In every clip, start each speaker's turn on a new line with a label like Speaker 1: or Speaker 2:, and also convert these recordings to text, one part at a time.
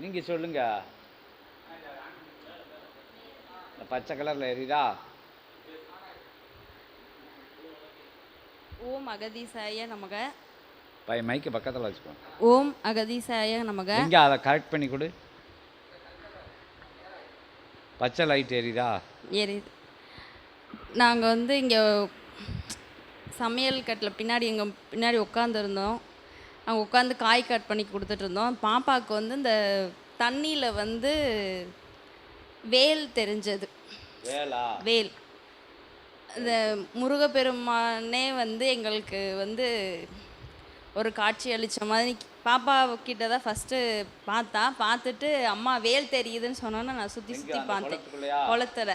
Speaker 1: நீங்கள் சொல்லுங்க. இந்த பச்சை கலரில் எரியுதா?
Speaker 2: ஓம் அகதீசாய நமக.
Speaker 1: பை மைக்கு பக்கத்தில் வச்சுக்கோ
Speaker 2: ஓம் அகதீசாய நமக.
Speaker 1: எங்கே அதை கரெக்ட் பண்ணி கொடு. பச்சை லைட் எரியுதா?
Speaker 2: எரியுது நாங்கள் வந்து இங்கே சமையல் கட்டில் பின்னாடி எங்கள் பின்னாடி உட்காந்துருந்தோம் அங்கே உட்காந்து காய் கட் பண்ணி கொடுத்துட்டு இருந்தோம் பாப்பாவுக்கு வந்து இந்த தண்ணியில் வந்து வேல் தெரிஞ்சது.
Speaker 1: வேலா?
Speaker 2: இந்த முருகப்பெருமானே வந்து எங்களுக்கு வந்து ஒரு காட்சி அளித்த மாதிரி பாப்பா கிட்ட தான் ஃபஸ்ட்டு பார்த்தா பார்த்துட்டு அம்மா வேல் தெரியுதுன்னு சொன்னோன்னே நான் சுற்றி சுற்றி பார்த்தேன்? குளத்துல.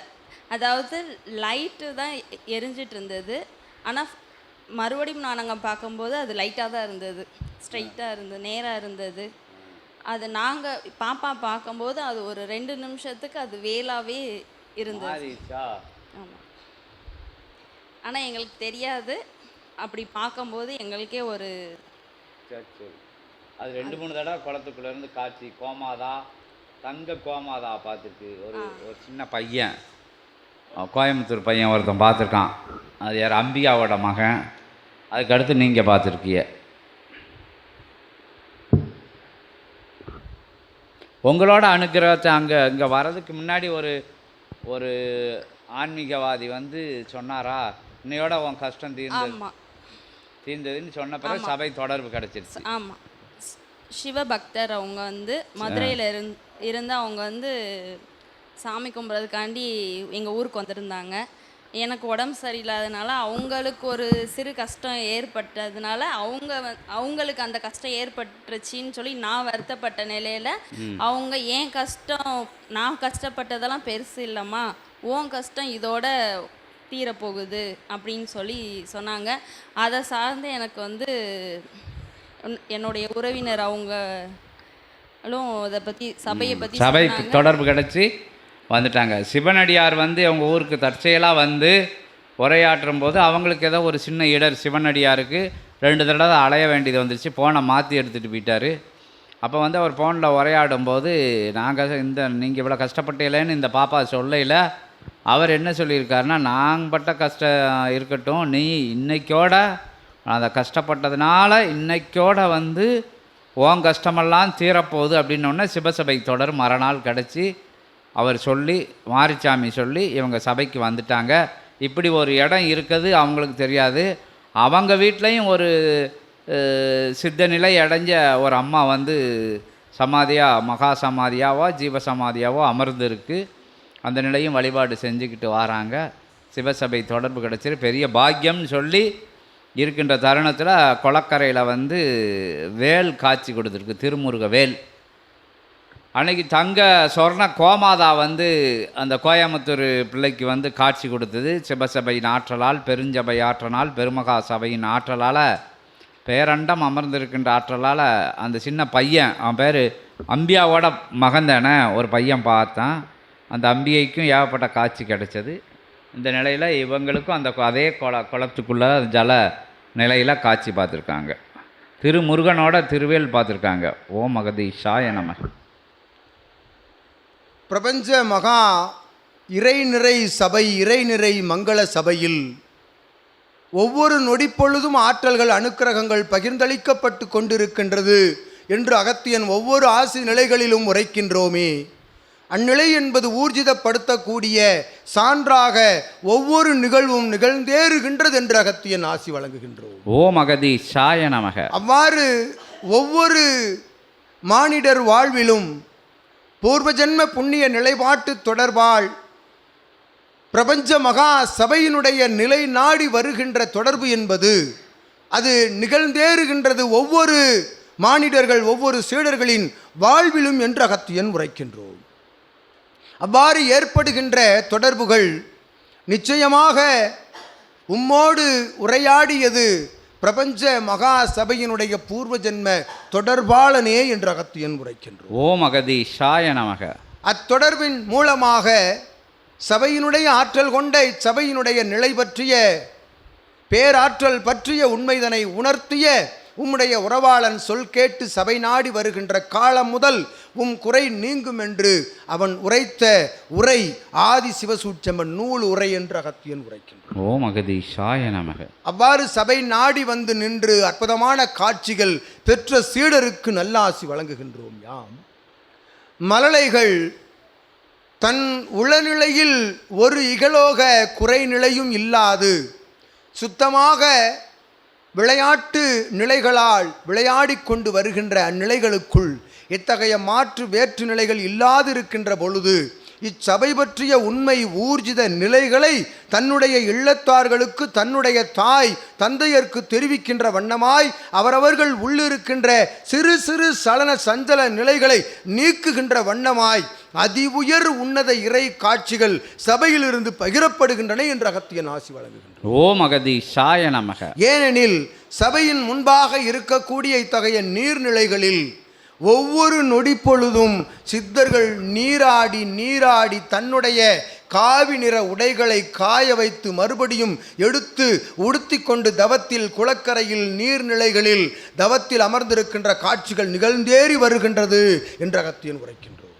Speaker 2: அதாவது லைட்டு தான் எரிஞ்சிட்டு இருந்தது ஆனால் மறுபடியும் நான் அங்கே பார்க்கும்போது அது லைட்டாக தான் இருந்தது. ஸ்ட்ரைட்டாக இருந்தது நேராக இருந்தது. அது நாங்கள் பாப்பா பார்க்கும்போது அது ஒரு ரெண்டு நிமிஷத்துக்கு அது வேலாவே இருந்தது. ஆமாம் ஆனால் எங்களுக்கு தெரியாது. அப்படி பார்க்கும்போது எங்களுக்கே ஒரு
Speaker 1: அது ரெண்டு மூணு தடவை குளத்துக்குள்ள இருந்து காட்சி. கோமாதா தங்க கோமாதா பார்த்துருக்கு. ஒரு ஒரு சின்ன பையன். கோயம்புத்தூர் பையன் ஒருத்தன் பார்த்துருக்கான். அது யார்? அம்பிகாவோட மகன். அதுக்கடுத்து நீங்கள் பார்த்துருக்கீங்க. உங்களோட அனுகிரகத்தை அங்கே இங்கே வர்றதுக்கு முன்னாடி ஒரு ஒரு ஆன்மீகவாதி வந்து சொன்னாரா? இன்னையோட உன் கஷ்டம் தீர்ந்தது தீர்ந்ததுன்னு சொன்ன பிறகு சபை தொடர்பு கிடைச்சிருச்சு.
Speaker 2: ஆமாம் சிவபக்தர் அவங்க வந்து மதுரையில் இருந் இருந்து அவங்க வந்து சாமி கும்பிட்றதுக்காண்டி எங்கள் ஊருக்கு வந்திருந்தாங்க. எனக்கு உடம்பு சரியில்லாதனால அவங்களுக்கு ஒரு சிறு கஷ்டம் ஏற்பட்டதுனால அவங்க அவங்களுக்கு அந்த கஷ்டம் ஏற்பட்டுருச்சின்னு சொல்லி நான் வருத்தப்பட்ட நிலையில அவங்க ஏன் கஷ்டம்? நான் கஷ்டப்பட்டதெல்லாம் பெருசு இல்லைம்மா. உன் கஷ்டம் இதோட தீரப்போகுது அப்படின்னு சொல்லி சொன்னாங்க. அதை சார்ந்து எனக்கு வந்து என்னுடைய உறவினர் அவங்களும் இதை பற்றி சபையை பற்றி
Speaker 1: சபை தொடர்பு கிடைச்சி வந்துட்டாங்க. சிவனடியார் வந்து அவங்க ஊருக்கு தற்செயலாக வந்து உரையாற்றும் போது அவங்களுக்கு ஏதோ ஒரு சின்ன இடர். சிவனடியாருக்கு ரெண்டு தடவை அலைய வேண்டியது வந்துருச்சு. ஃபோனை மாற்றி எடுத்துகிட்டு போயிட்டாரு. அப்போ வந்து அவர் ஃபோனில் உரையாடும் போது நாங்கள் இந்த நீங்கள் இவ்வளோ கஷ்டப்பட்டீங்களேன்னு இந்த பாப்பா சொல்லையில் அவர் என்ன சொல்லியிருக்காருன்னா நாங்கள் பட்ட கஷ்டம் இருக்கட்டும். நீ இன்றைக்கோட அதை கஷ்டப்பட்டதுனால இன்னைக்கோட வந்து ஓன் கஷ்டமெல்லாம் தீரப்போகுது. அப்படின்னோடனே சிவசபை தொடர் மறுநாள் கிடச்சி அவர் சொல்லி மாரிச்சாமி சொல்லி இவங்க சபைக்கு வந்துட்டாங்க. இப்படி ஒரு இடம் இருக்குது அவங்களுக்கு தெரியாது. அவங்க வீட்லேயும் ஒரு சித்தநிலை சித்த நிலை அடைஞ்ச ஒரு அம்மா வந்து சமாதியாக மகா சமாதியாவோ ஜீவ சமாதியாவோ அமர்ந்துருக்கு. அந்த நிலையும் வழிபாடு செஞ்சுக்கிட்டு வராங்க. சிவசபை தொடர்பு கிடச்சிரு. பெரிய பாக்கியம்னு சொல்லி இருக்கின்ற தருணத்தில் கொளக்கரையில் வந்து வேல் காட்சி கொடுத்துருக்கு. திருமுருக வேல் அன்னைக்கு தங்க சொர்ண கோமாதா வந்து அந்த கோயம்புத்தூர் பிள்ளைக்கு வந்து காட்சி கொடுத்தது. சிவசபையின் ஆற்றலால் பெருஞ்சபை ஆற்றலால் பெருமகா சபையின் ஆற்றலால் பேரண்டம் அமர்ந்திருக்கின்ற ஆற்றலால் அந்த சின்ன பையன் அவன் பேர் அம்பியாவோட மகன் ஒரு பையன் பார்த்தான். அந்த அம்பிகைக்கும் ஏகப்பட்ட காட்சி கிடைச்சது. இந்த நிலையில் இவங்களுக்கும் அந்த அதே குள குளத்துக்குள்ளே ஜல நிலையில் காட்சி பார்த்துருக்காங்க. திருமுருகனோட திருவேல் பார்த்துருக்காங்க. ஓம் மகதீஷாய நம.
Speaker 3: பிரபஞ்ச மகா இறைநிறை சபை இறைநிறை மங்கள சபையில் ஒவ்வொரு நொடிப்பொழுதும் ஆற்றல்கள் அனுக்கிரகங்கள் பகிர்ந்தளிக்கப்பட்டு கொண்டிருக்கின்றது என்று அகத்தியன் ஒவ்வொரு ஆசி நிலைகளிலும் உரைக்கின்றோமே. அந்நிலை என்பது ஊர்ஜிதப்படுத்தக்கூடிய சான்றாக ஒவ்வொரு நிகழ்வும் நிகழ்ந்தேறுகின்றது என்று அகத்தியன் ஆசி வழங்குகின்றோம்.
Speaker 1: ஓம் மகதீஷாய நமக.
Speaker 3: அவ்வாறு ஒவ்வொரு மானிடர் வாழ்விலும் பூர்வஜன்ம புண்ணிய நிலைப்பாட்டு தொடர்பால் பிரபஞ்ச மகா சபையினுடைய நிலை நாடி வருகின்ற தொடர்பு என்பது அது நிகழ்ந்தேறுகின்றது ஒவ்வொரு மானிடர்கள் ஒவ்வொரு சீடர்களின் வாழ்விலும் என்று அகத்தியன் உரைக்கின்றோம். அவ்வாறு ஏற்படுகின்ற தொடர்புகள் நிச்சயமாக உம்மோடு உரையாடியது பிரபஞ்ச மகா சபையினுடைய பூர்வ ஜென்ம தொடர்பாளனே என்று அகத்தியன் உரைக்கின்றோம்
Speaker 1: ஓம் மகதீஷாய நமக.
Speaker 3: அத்தொடர்பின் மூலமாக சபையினுடைய ஆற்றல் கொண்ட இச்சபையினுடைய நிலை பற்றிய பேராற்றல் பற்றிய உண்மைதனை உணர்த்திய உம்முடைய உறவாளன் சொல் கேட்டு சபை நாடி வருகின்ற காலம் முதல் உம் குறை நீங்கும் என்று அவன் உரைத்த உரை ஆதி சிவசூட்சமன் நூல் உரை என்று அகத்தியன் உரைக்கின்றான்.
Speaker 1: ஓம் அகதீஷாய நமக.
Speaker 3: அவ்வாறு சபை நாடி வந்து நின்று அற்புதமான காட்சிகள் பெற்ற சீடருக்கு நல்லாசி வழங்குகின்றோம் யாம். மலலைகள் தன் உளநிலையில் ஒரு இகலோக குறைநிலையும் இல்லாது சுத்தமாக விளையாட்டு நிலைகளால் விளையாடிக் கொண்டு வருகின்ற அந்நிலைகளுக்குள் இத்தகைய மாற்று வேற்று நிலைகள் இல்லாதிருக்கின்ற பொழுது இச்சபை பற்றிய உண்மை ஊர்ஜித நிலைகளை தன்னுடைய இல்லத்தார்களுக்கு தன்னுடைய தாய் தந்தையர்க்கு தெரிவிக்கின்ற வண்ணமாய் அவரவர்கள் உள்ளிருக்கின்ற சிறு சிறு சலன சஞ்சல நிலைகளை நீக்குகின்ற வண்ணமாய் அதி உயர் உன்னத இறை காட்சிகள் சபையிலிருந்து பகிரப்படுகின்றன என்று அகத்தியன் ஆசி வழங்குகின்றனர்
Speaker 1: ஓம் அகதீஷாய நமக.
Speaker 3: ஏனெனில் சபையின் முன்பாக இருக்கக்கூடிய இத்தகைய நீர்நிலைகளில் ஒவ்வொரு நொடி பொழுதும் சித்தர்கள் நீராடி நீராடி தன்னுடைய காவி நிற உடைகளை காய வைத்து மறுபடியும் எடுத்து உடுத்தி கொண்டு தவத்தில் குளக்கரையில் நீர்நிலைகளில் தவத்தில் அமர்ந்திருக்கின்ற காட்சிகள் நிகழ்ந்தேறி வருகின்றது என்ற அகத்தியன் உரைக்கின்றோம்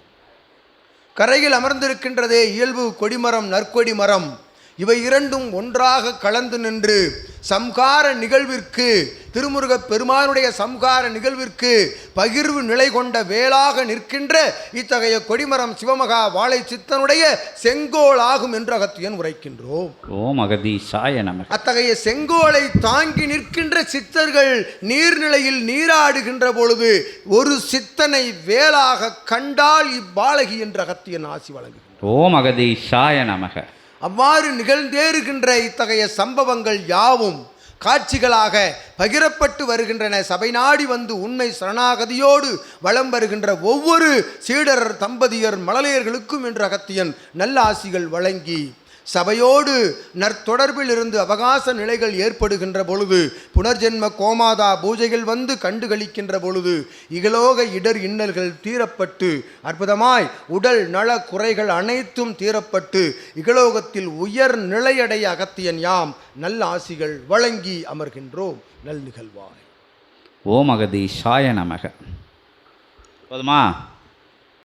Speaker 3: கரையில் அமர்ந்திருக்கின்றதே இயல்பு கொடிமரம் நற்கொடி மரம். இவை இரண்டும் ஒன்றாக கலந்து நின்று சம்கார நிகழ்விற்கு திருமுருகப் பெருமானுடைய சம்கார நிகழ்விற்கு பகிர்வு நிலை கொண்ட வேளாக நிற்கின்ற இத்தகைய கொடிமரம் சிவமகா வாழை சித்தனுடைய செங்கோல் ஆகும் என்று அகத்தியன் உரைக்கின்றோம்.
Speaker 1: ஓம் அகதீஷாய நமக.
Speaker 3: அத்தகைய செங்கோலை தாங்கி நிற்கின்ற சித்தர்கள் நீர்நிலையில் நீராடுகின்ற பொழுது ஒரு சித்தனை வேலாக கண்டால் இப்பாலகி என்ற அகத்தியன் ஆசி வழங்குகின்றார்
Speaker 1: ஓம் அகதீஷாய நமக.
Speaker 3: அவ்வாறு நிகழ்ந்தேறுகின்ற இத்தகைய சம்பவங்கள் யாவும் காட்சிகளாக பகிரப்பட்டு வருகின்றன. சபை நாடி வந்து உண்மை சரணாகதியோடு வலம் வருகின்ற ஒவ்வொரு சீடர் தம்பதியர் மழலையர்களுக்கும் என்ற அகத்தியன் நல்ல ஆசிகள் வழங்கி சபையோடு நற்தொடர்பில் இருந்து அவகாச நிலைகள் ஏற்படுகின்ற பொழுது புனர்ஜென்ம கோமாதா பூஜைகள் வந்து கண்டுகளிக்கின்ற பொழுது இகலோக இடர் இன்னல்கள் தீரப்பட்டு அற்புதமாய் உடல் நல குறைகள் அனைத்தும் தீரப்பட்டு இகலோகத்தில் உயர் நிலையடைய அகத்தியன் யாம் நல்ல ஆசிகள் வழங்கி அமர்கின்றோம். நல் நிகழ்வாய்
Speaker 1: ஓம் சாய நமக. போதுமா?